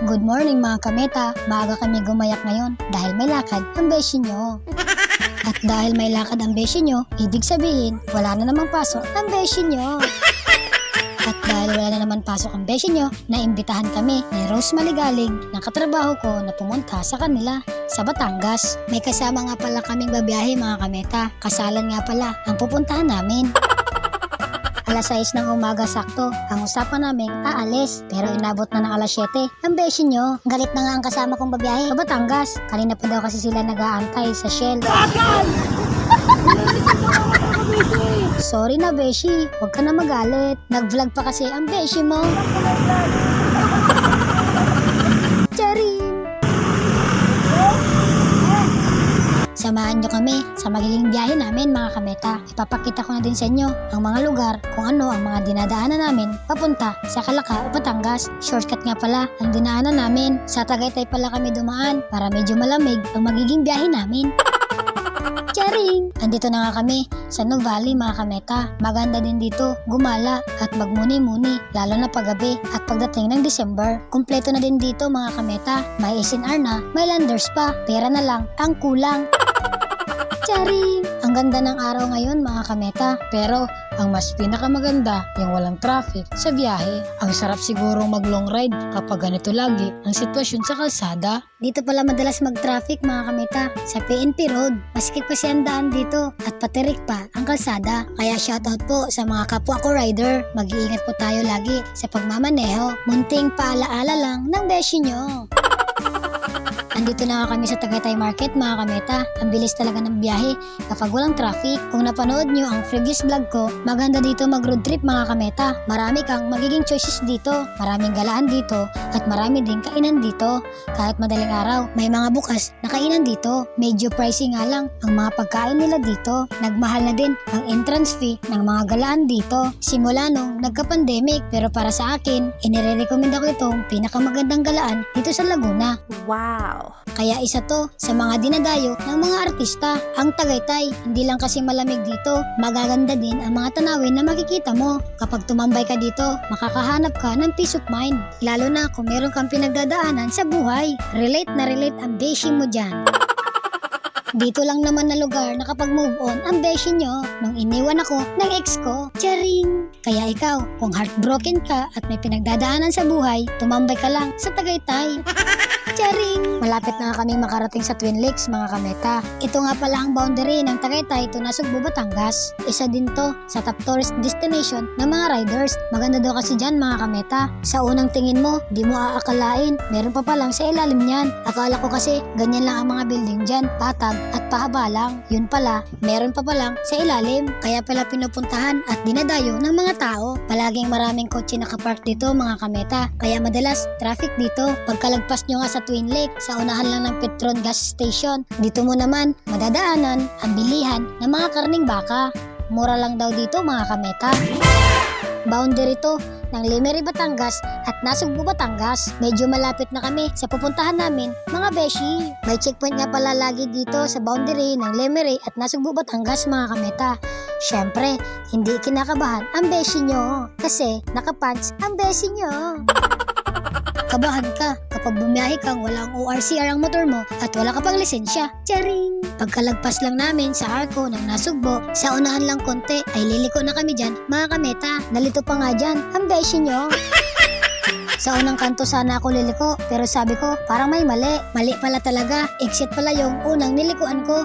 Good morning mga kameta. Maaga kami gumayak ngayon dahil may lakad ang beshi nyo. At dahil may lakad ang beshi nyo, ibig sabihin wala na namang pasok ang beshi nyo. At dahil wala na naman pasok ang beshi nyo, naimbitahan kami ni Rose Maligalig ng katrabaho ko na pumunta sa kanila sa Batangas. May kasama nga pala kaming babiyahe mga kameta. Kasalan nga pala ang pupuntahan namin. Alas 6 ng umaga sakto, ang usapan namin aalis. Pero inabot na ng alas 7. Ang beshi nyo, galit na nga ang kasama kong babiyahe sa Batangas. Kanina pa daw kasi sila nag-aantay sa Shell. Sorry na beshi, huwag ka na magalit. Nag-vlog pa kasi ang beshi mo. Magiging biyahe namin mga kameta. Ipapakita ko na din sa inyo ang mga lugar kung ano ang mga dinadaanan namin papunta sa Kalaka o Batangas. Shortcut nga pala ang dinaanan namin. Sa Tagaytay pala kami dumaan para medyo malamig ang magiging biyahe namin. Charing! Andito na nga kami sa New Valley mga kameta. Maganda din dito, gumala at magmuni-muni lalo na paggabi at pagdating ng December. Kumpleto na din dito mga kameta. May SNR na, may landers pa. Pera na lang ang kulang. Charing! Ang ganda ng araw ngayon mga kameta. Pero ang mas pinakamaganda yung walang traffic sa biyahe. Ang sarap siguro mag long ride kapag ganito lagi ang sitwasyon sa kalsada. Dito pala madalas mag-traffic mga kameta sa PNP Road. Masikip kasi ang daan dito at patirik pa ang kalsada. Kaya shoutout po sa mga kapwa ko rider. Mag-iingat po tayo lagi sa pagmamaneho. Munting paalaala lang ng beshi nyo. Andito na nga kami sa Tagaytay Market mga kameta. Ang bilis talaga ng biyahe kapag walang traffic. Kung napanood nyo ang previous vlog ko, maganda dito mag road trip mga kameta. Marami kang magiging choices dito. Maraming galaan dito at marami din kainan dito. Kahit madaling araw, may mga bukas na kainan dito. Medyo pricey nga lang ang mga pagkain nila dito. Nagmahal na din ang entrance fee ng mga galaan dito. Simula nung nagka-pandemic pero para sa akin, inire-recommend ako itong pinakamagandang galaan dito sa Laguna. Wow. Kaya isa to sa mga dinadayo ng mga artista. Ang Tagaytay, hindi lang kasi malamig dito, magaganda din ang mga tanawin na makikita mo. Kapag tumambay ka dito, makakahanap ka ng peace of mind. Lalo na kung meron kang pinagdadaanan sa buhay. Relate na relate ang beshi mo dyan. Dito lang naman na lugar na kapag move on ang beshi nyo nung iniwan ako ng ex ko. Charing! Kaya ikaw, kung heartbroken ka at may pinagdadaanan sa buhay, tumambay ka lang sa Tagaytay. Charing! Malapit na kami makarating sa Twin Lakes mga kameta. Ito nga pala ang boundary ng Tagaytay to Nasugbu, Batangas. Isa din to sa top tourist destination ng mga riders. Maganda daw kasi dyan mga kameta. Sa unang tingin mo, di mo aakalain. Meron pa palang sa ilalim niyan. Akala ko kasi ganyan lang ang mga building dyan. Patag at pahaba lang. Yun pala, meron pa palang sa ilalim. Kaya pala pinupuntahan at dinadayo ng mga tao. Palaging maraming kotse nakapark dito mga kameta. Kaya madalas traffic dito. Pagkalagpas nyo nga sa Twin Lake, sa unahan lang ng Petron gas station, dito mo naman madadaanan ang bilihan ng mga karning baka. Mura lang daw dito mga kameta. Boundary to ng Limery, Batangas at Nasugbu, Batangas. Medyo malapit na kami sa pupuntahan namin, mga beshi. May checkpoint nga pala lagi dito sa boundary ng Limery at Nasugbu, Batangas, mga kameta. Siyempre, hindi kinakabahan ang beshi nyo kasi nakapants ang beshi nyo. Kabahan ka kapag bumiyahe kang walang ORCR ang motor mo at wala ka pang lisensya. Charing! Pagkalagpas lang namin sa arko ng nasugbo, sa unahan lang konti ay liliko na kami dyan, mga kameta. Nalito pa nga dyan, ang beshi nyo. Sa unang kanto sana ako liliko, pero sabi ko, parang may mali. Mali pala talaga, exit pala yung unang nilikuan ko.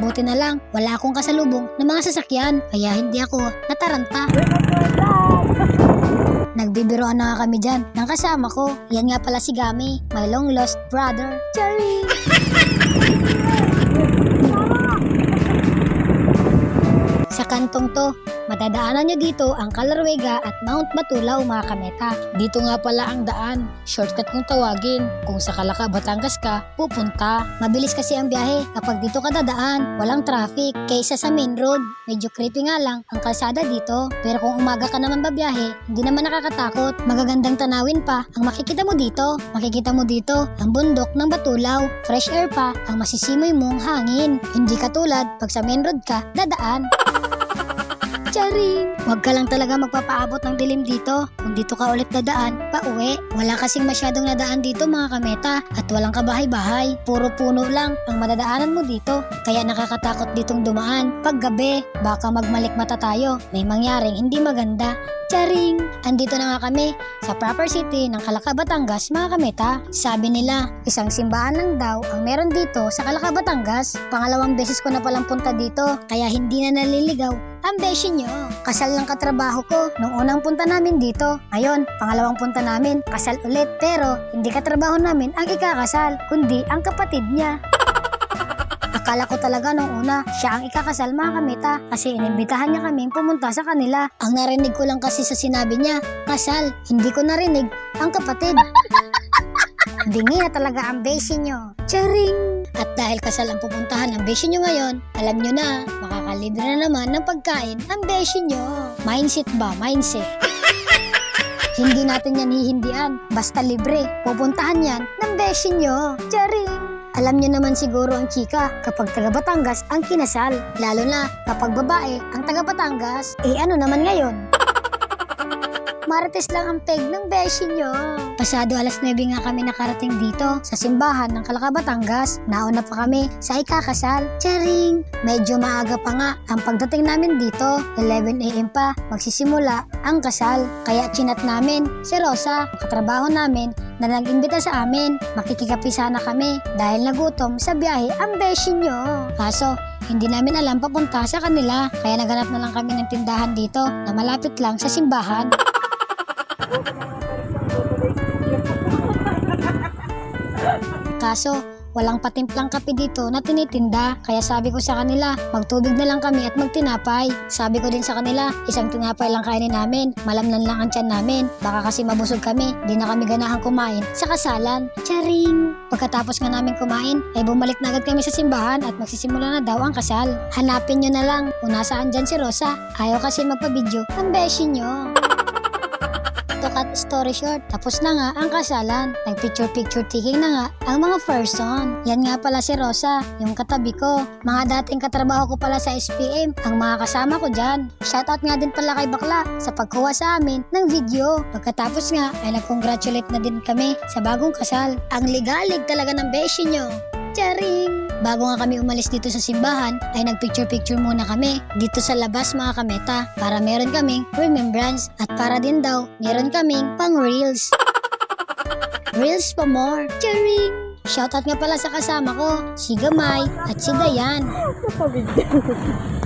Buti na lang, wala akong kasalubong ng mga sasakyan, kaya hindi ako nataranta. Nagbibiroan na nga kami dyan ng kasama ko. Yan nga pala si Gami, my long lost brother. Cherry! Sa kantong to, madadaanan nyo dito ang Calarwega at Mount Batulaw mga kameta. Dito nga pala ang daan, shortcut kung tawagin. Kung sa Kalaka, Batangas ka, pupunta. Mabilis kasi ang biyahe kapag dito ka dadaan, walang traffic. Kaysa sa main road, medyo creepy nga lang ang kalsada dito. Pero kung umaga ka naman babiyahe, hindi naman nakakatakot. Magagandang tanawin pa ang makikita mo dito. Makikita mo dito ang bundok ng Batulaw. Fresh air pa ang masisimoy mong hangin. Hindi katulad pag sa main road ka, dadaan. Charing! Huwag ka lang talaga magpapaabot ng dilim dito. Kung dito ka ulit dadaan, pauwi. Wala kasing masyadong nadaan dito mga kameta at walang kabahay-bahay. Puro puno lang ang madadaanan mo dito. Kaya nakakatakot ditong dumaan. Pag gabi, baka magmalikmata tayo. May mangyaring hindi maganda. Charing! Andito na nga kami sa proper city ng Calaca, Batangas, mga kameta. Sabi nila, isang simbahan lang daw ang meron dito sa Calaca, Batangas. Pangalawang beses ko na palang punta dito, kaya hindi na naliligaw ang beshi nyo. Kasal ng katrabaho ko nung unang punta namin dito. Ngayon, pangalawang punta namin, kasal ulit. Pero, hindi katrabaho namin ang ikakasal, kundi ang kapatid niya. Akala ko talaga nung una, siya ang ikakasal mga kamita kasi inimbitahan niya kaming pumunta sa kanila. Ang narinig ko lang kasi sa sinabi niya, kasal. Hindi ko narinig ang kapatid. Bingi na talaga ang base nyo. Charing! At dahil kasal ang pupuntahan ng base nyo ngayon, alam nyo na, makakalibre na naman ng pagkain ang base nyo. Mindset ba? Mindset. Hindi natin yan hihindian. Basta libre. Pupuntahan yan ng base nyo. Charing! Alam niyo naman siguro ang chika kapag taga Batangas ang kinasal. Lalo na kapag babae ang taga Batangas. Eh ano naman ngayon? Marites lang ang peg ng beshi nyo. Pasado alas 9 nga kami nakarating dito sa simbahan ng Calaca, Batangas. Nauna pa kami sa ikakasal. Charing! Medyo maaga pa nga ang pagdating namin dito. 11am pa magsisimula ang kasal. Kaya chinat namin si Rosa, katrabaho namin, na nag-imbita sa amin. Makikikapi sana kami dahil nagutom sa biyahe ang beshi nyo. Kaso, hindi namin alam papunta sa kanila. Kaya naganap na lang kami ng tindahan dito na malapit lang sa simbahan. Kaso, walang patimplang kape dito na tinitinda. Kaya sabi ko sa kanila, magtubig na lang kami at magtinapay. Sabi ko din sa kanila, isang tinapay lang kainin namin. Malamnan lang ang tiyan namin. Baka kasi mabusog kami, di na kami ganahan kumain sa kasalan. Charing! Pagkatapos nga namin kumain, ay bumalik na agad kami sa simbahan at magsisimula na daw ang kasal. Hanapin nyo na lang kung nasaan dyan si Rosa. Ayaw kasi magpa-video ang beshi nyo. Story short, tapos na nga ang kasalan. Nag-picture-picture taking na nga ang mga person. Yan nga pala si Rosa, yung katabi ko. Mga dating katrabaho ko pala sa SPM, ang mga kasama ko dyan. Shoutout nga din pala kay Bakla sa pagkuha sa amin ng video. Pagkatapos nga ay nag-congratulate na din kami sa bagong kasal. Ang ligalig talaga ng beshi nyo. Charing! Bago nga kami umalis dito sa simbahan, ay nagpicture-picture muna kami dito sa labas mga kameta para meron kaming remembrance at para din daw meron kaming pang reels. reels pa more. Charing! Shoutout nga pala sa kasama ko, si Gamay at si Dayan.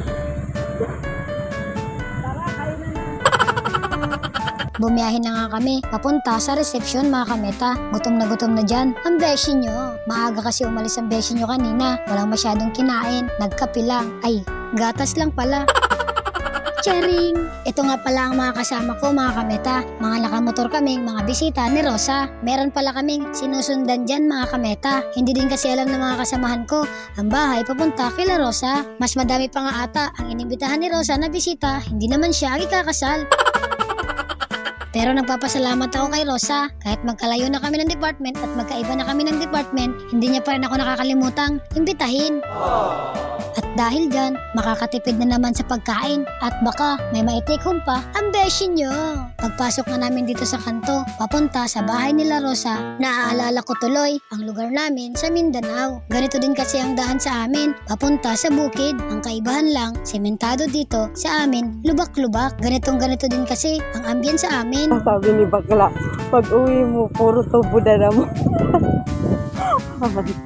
Bumiyahin na nga kami papunta sa reception mga kameta. Gutom na gutom na dyan. Ang beshi nyo. Maaga kasi umalis ang beshi nyo kanina. Walang masyadong kinain. Nagkapi. Ay, gatas lang pala. Charing! Ito nga pala ang mga kasama ko mga kameta. Mga nakamotor kaming mga bisita ni Rosa. Meron pala kaming sinusundan dyan mga kameta. Hindi din kasi alam ng mga kasamahan ko ang bahay papunta kila Rosa. Mas madami pa nga ata ang inimbitahan ni Rosa na bisita. Hindi naman siya ikakasal. Pero nagpapasalamat ako kay Rosa. Kahit magkalayo na kami ng department at magkaiba na kami ng department, hindi niya pa rin ako nakakalimutang imbitahin. At dahil dyan, makakatipid na naman sa pagkain at baka may maitake home pa ang beshi nyo. Pagpasok na namin dito sa kanto, papunta sa bahay nila Rosa, naaalala ko tuloy ang lugar namin sa Mindanao. Ganito din kasi ang daan sa amin, papunta sa bukid. Ang kaibahan lang, sementado dito sa amin, lubak-lubak. Ganitong ganito din kasi ang ambient sa amin. Ang sabi ni Bakla, pag uwi mo, puro tubo na naman.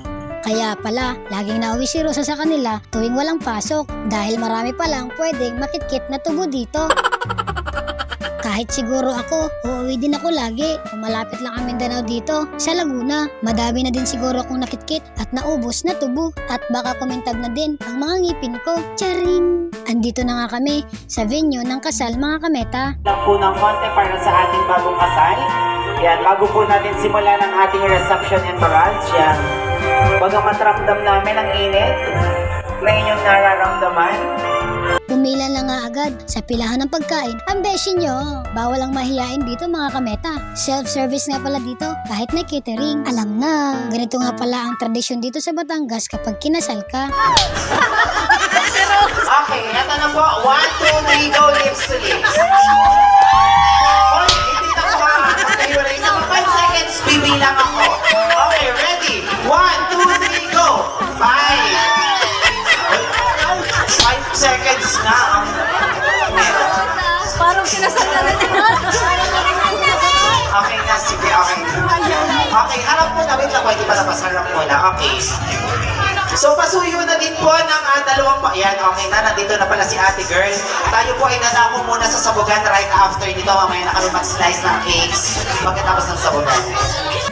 Kaya pala, laging nauwi si Rosa sa kanila tuwing walang pasok dahil marami palang pwedeng makitkit na tubo dito. Kahit siguro ako, uuwi din ako lagi. Malapit lang ang Mindanao dito, sa Laguna. Madami na din siguro akong nakitkit at naubos na tubo. At baka kumintab na din ang mga ngipin ko. Charing! Andito na nga kami sa venue ng kasal mga kameta. lang po ng konti para sa ating bagong kasal. Yan, bago po natin simulan ang ating reception and parade. Yan. Baga matramdam namin ang init na inyong nararamdaman. Pumila na nga agad sa pilahan ng pagkain ang beshi nyo. Bawal ang mahiyain dito mga kameta. Self-service nga pala dito kahit may catering. Alam na, ganito nga pala ang tradisyon dito sa Batangas kapag kinasal ka. Okay, eto na po. One, two, three, go. Lips to lips. Hoy, hindi na ko ha. Magkahiwalay sa mga 5 seconds. Bibilang ako. Okay, ready? Harap mo na. Okay. So, pasuyo na din po ng ah, dalawang pa... Yan, okay na. Nandito na pala si ate girl. Tayo po ay nadako muna sa sabugan right after dito. Mamaya na kami mag-slice ng cakes pagkatapos ng sabugan.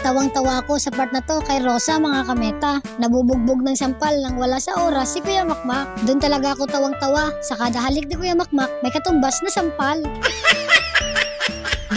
Tawang-tawa ako sa part na to kay Rosa mga kameta. Nabubugbog ng sampal nang wala sa oras si Kuya Makmak. Doon talaga ako tawang-tawa. Sa kada halik ni Kuya Makmak, may katumbas na sampal.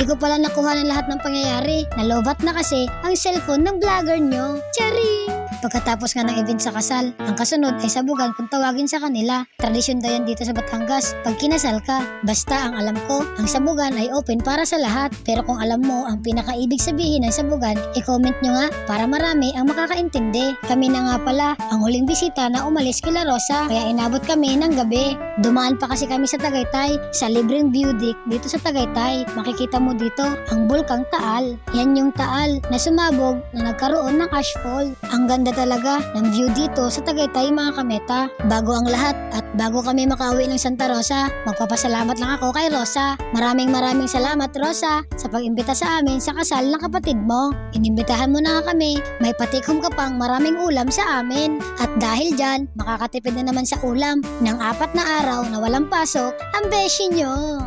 Di ko pala nakuha ng lahat ng pangyayari. Nalobat na kasi ang cellphone ng vlogger nyo. Charing! Pagkatapos nga ng event sa kasal, ang kasunod ay sabugan kung tawagin sa kanila. Tradisyon daw yan dito sa Batangas. Pag kinasal ka, basta ang alam ko, ang sabugan ay open para sa lahat. Pero kung alam mo ang pinakaibig sabihin ng sabugan, i-comment nyo nga para marami ang makakaintindi. Kami na nga pala ang huling bisita na umalis kila Rosa, kaya inabot kami ng gabi. Dumaan pa kasi kami sa Tagaytay, sa libreng view deck dito sa Tagaytay. Makikita mo dito ang bulkang Taal. Yan yung Taal na sumabog na nagkaroon ng ashfall. Ang ganda talaga ng view dito sa Tagaytay mga kameta. Bago ang lahat at bago kami makauwi ng Santa Rosa, magpapasalamat lang ako kay Rosa. Maraming maraming salamat Rosa sa pag-imbita sa amin sa kasal ng kapatid mo. Inimbitahan mo na kami, may patikom ka pang maraming ulam sa amin. At dahil dyan, makakatipid na naman sa ulam ng apat na araw na walang pasok ang beshi nyo.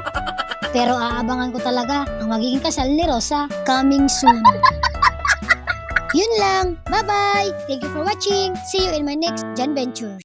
Pero aabangan ko talaga ang magiging kasal ni Rosa coming soon. Yun lang. Bye-bye. Thank you for watching. See you in my next Jan Ventures.